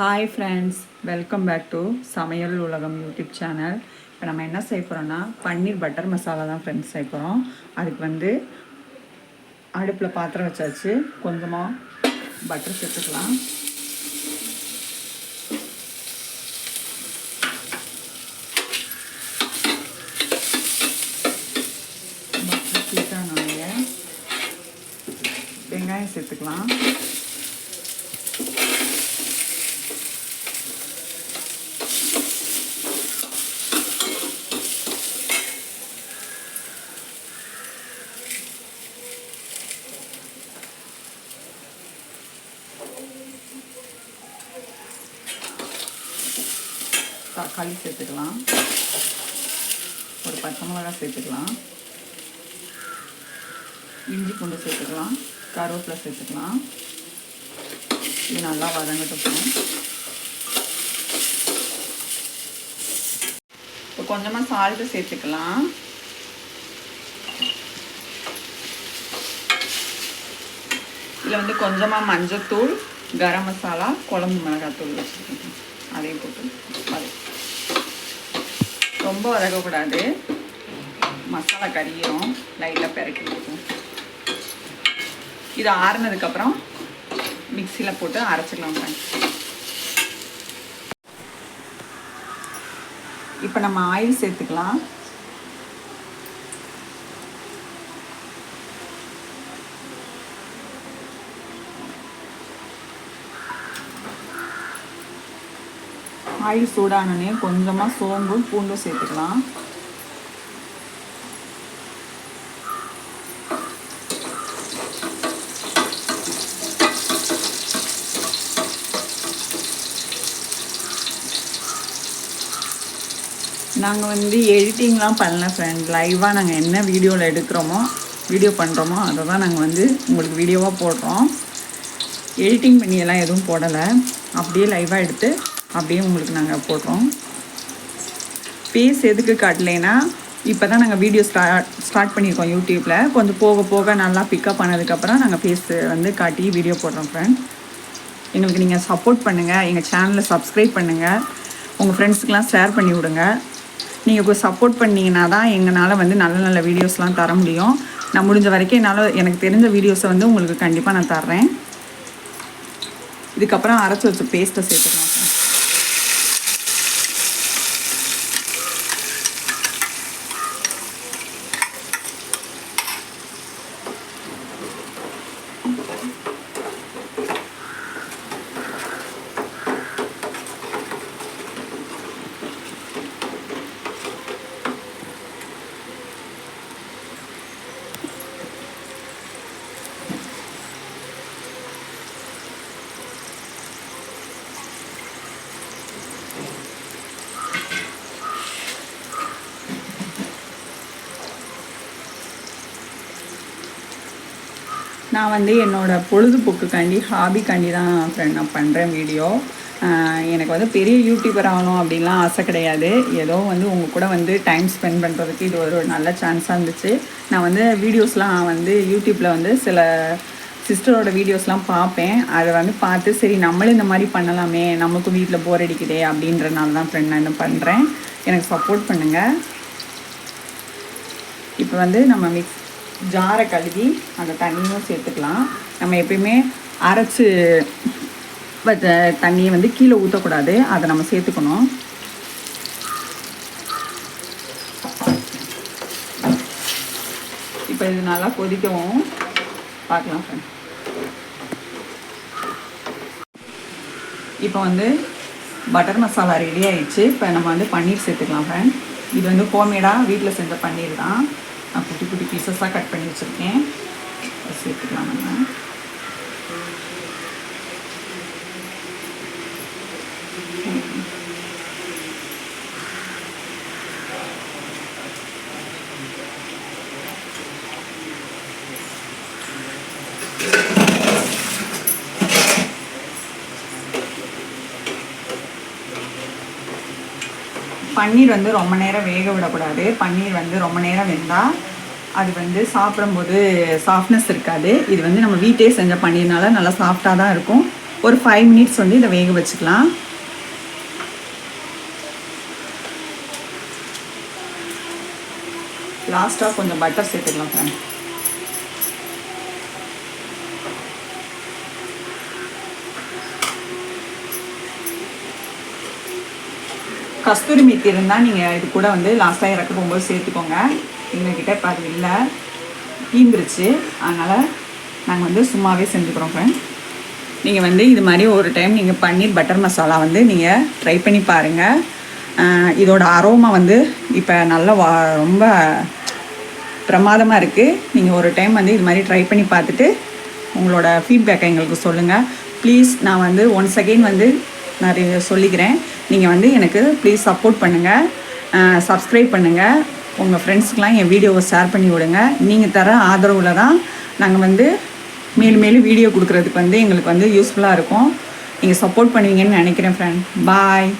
Hi friends welcome back to Samayal Ulagam YouTube channel இப்போ நம்ம என்ன செய்ய போகிறோன்னா பன்னீர் பட்டர் மசாலா தான் ஃப்ரெண்ட்ஸ் செய்ய போகிறோம் அதுக்கு வந்து அடுப்பில் பாத்திரம் வச்சாச்சு. கொஞ்சமாக பட்டர் சேர்த்துக்கலாம். பட்டர் ஹீட்டானோடைய வெங்காயம் சேர்த்துக்கலாம். தக்காளி சேர்த்துக்கலாம். ஒரு பச்சை மிளகாய் சேர்த்துக்கலாம். இஞ்சி பூண்டு சேர்த்துக்கலாம். கருவேப்பிலை சேர்த்துக்கலாம். இது நல்லா வதங்கட்டும். இப்போ கொஞ்சமாக சால்ட்டு சேர்த்துக்கலாம். இதில் வந்து கொஞ்சமாக மஞ்சத்தூள் கரம் மசாலா குழம்பு மிளகாத்தூள் வச்சுருக்கேன் அதையும் போட்டு வதக்கி ரொம்ப வதக்கக்கூடாது. மசாலா கறியும் லைட்டாக பெரட்டி கொடுக்கும் இது ஆறுனதுக்கப்புறம் மிக்சியில் போட்டு அரைச்சிக்கலாம் இப்போ நம்ம ஆயில் சேர்த்துக்கலாம். ஆயில் சூடானோடனே கொஞ்சமாக சோம்பு பூண்டும் சேர்த்துக்கலாம். நாங்கள் வந்து எடிட்டிங்லாம் பண்ணல ஃப்ரெண்ட் லைவாக நாங்கள் என்ன வீடியோவில் எடுக்கிறோமோ வீடியோ பண்ணுறோமோ அதை தான் நாங்கள் வந்து உங்களுக்கு வீடியோவாக போடுறோம். எடிட்டிங் பண்ணியெல்லாம் எதுவும் போடலை. அப்படியே லைவாக எடுத்து அப்படியே உங்களுக்கு நாங்கள் போடுறோம். ஃபேஸ் எதுக்கு காட்டலைன்னா இப்போ தான் நாங்கள் வீடியோ ஸ்டார்ட் ஸ்டார்ட் பண்ணியிருக்கோம் யூடியூப்பில் கொஞ்சம் போக போக நல்லா பிக்கப் பண்ணதுக்கப்புறம் நாங்கள் ஃபேஸ் வந்து காட்டி வீடியோ போடுறோம் ஃப்ரெண்ட் எங்களுக்கு நீங்கள் சப்போர்ட் பண்ணுங்கள் எங்கள் சேனலை சப்ஸ்கிரைப் பண்ணுங்கள் உங்கள் ஃப்ரெண்ட்ஸுக்கெலாம் ஷேர் பண்ணி விடுங்க. நீங்கள் சப்போர்ட் பண்ணிங்கன்னா தான் எங்களால் வந்து நல்ல நல்ல வீடியோஸ்லாம் தர முடியும். நான் முடிஞ்ச வரைக்கும் என்னால் எனக்கு தெரிஞ்ச வீடியோஸை வந்து உங்களுக்கு கண்டிப்பாக நான் தர்றேன். இதுக்கப்புறம் அரைச்சி வச்ச பேஸ்ட்டை சேர்த்துக்கலாம் சார் நான் வந்து என்னோடய பொழுதுபோக்குக்காண்டி ஹாபிக்காண்டி தான் ஃப்ரெண்ட் நான் பண்ணுறேன் வீடியோ. எனக்கு வந்து பெரிய யூடியூபர் ஆகணும் அப்படின்லாம் ஆசை கிடையாது. ஏதோ வந்து உங்கள் கூட வந்து டைம் ஸ்பெண்ட் பண்ணுறதுக்கு இது ஒரு நல்ல சான்ஸாக இருந்துச்சு. நான் வந்து வீடியோஸ்லாம் வந்து யூடியூப்பில் வந்து சில சிஸ்டரோட வீடியோஸ்லாம் பார்ப்பேன். அதை வந்து பார்த்து சரி நம்மளும் இந்த மாதிரி பண்ணலாமே நமக்கும் வீட்டில் போர் அடிக்குதே அப்படின்றனால தான் ஃப்ரெண்ட் நான் என்ன பண்ணுறேன் எனக்கு சப்போர்ட் பண்ணுங்கள் இப்போ வந்து நம்ம மிக்ஸ் ஜாரை கழுவி அந்த தண்ணியும் சேர்த்துக்கலாம். நம்ம எப்பயுமே அரைச்சி தண்ணியை வந்து கீழே ஊற்றக்கூடாது அதை நம்ம சேர்த்துக்கணும். இப்போ இது நல்லா கொதிக்கவும் பார்க்கலாம் ஃப்ரெண்ட் இப்போ வந்து பட்டர் மசாலா ரெடி ஆயிடுச்சு. இப்போ நம்ம வந்து பன்னீர் சேர்த்துக்கலாம் ஃப்ரெண்ட் இது வந்து ஹோம்மேடாக வீட்டில் செஞ்ச பன்னீர் தான். நான் குட்டி குட்டி பீசஸாக கட் பண்ணி வச்சுருக்கேன். சேர்த்துக்கலாம் நம்ம. பன்னீர் வந்து ரொம்ப நேரம் வேக விடக்கூடாது. பன்னீர் வந்து ரொம்ப நேரம் வெந்தால் அது வந்து சாப்பிடும்போது சாஃப்ட்னஸ் இருக்காது. இது வந்து நம்ம வீட்டே செஞ்ச பன்னீர்னால நல்லா சாஃப்டாக தான் இருக்கும். ஒரு ஃபைவ் மினிட்ஸ் வந்து இதை வேக வச்சுக்கலாம். லாஸ்ட்டாக கொஞ்சம் பட்டர் சேர்த்துக்கலாம் ஃப்ரெண்ட் கஸ்தூரி மீத்தி இருந்தால் நீங்கள் இது கூட வந்து லாஸ்ட்டாக இறக்க போகும்போது சேர்த்துக்கோங்க. எங்கள்கிட்ட இப்போ அது இல்லை. தீந்துருச்சு. அதனால் நாங்கள் வந்து சும்மாவே செஞ்சுக்கிறோம் ஃப்ரெண்ட் நீங்கள் வந்து இது மாதிரி ஒரு டைம் நீங்கள் பன்னீர் பட்டர் மசாலா வந்து நீங்கள் ட்ரை பண்ணி பாருங்கள் இதோட அரோமா வந்து இப்போ நல்ல வா ரொம்ப பிரமாதமாக இருக்குது நீங்கள் ஒரு டைம் வந்து இது மாதிரி ட்ரை பண்ணி பார்த்துட்டு உங்களோட ஃபீட்பேக்கை எங்களுக்கு சொல்லுங்கள் ப்ளீஸ் நான் வந்து ஒன்ஸ் அகெயின் வந்து நான் சொல்லிக்கிறேன். நீங்கள் வந்து எனக்கு ப்ளீஸ் சப்போர்ட் பண்ணுங்கள் சப்ஸ்கிரைப் பண்ணுங்கள் உங்கள் ஃப்ரெண்ட்ஸுக்கெலாம் என் வீடியோவை ஷேர் பண்ணி விடுங்க. நீங்கள் தர ஆதரவில் தான் நாங்கள் வந்து மேலும் மேலும் வீடியோ கொடுக்குறதுக்கு வந்து எங்களுக்கு வந்து யூஸ்ஃபுல்லாக இருக்கும். நீங்கள் சப்போர்ட் பண்ணுவீங்கன்னு நினைக்கிறேன் ஃப்ரெண்ட் பாய்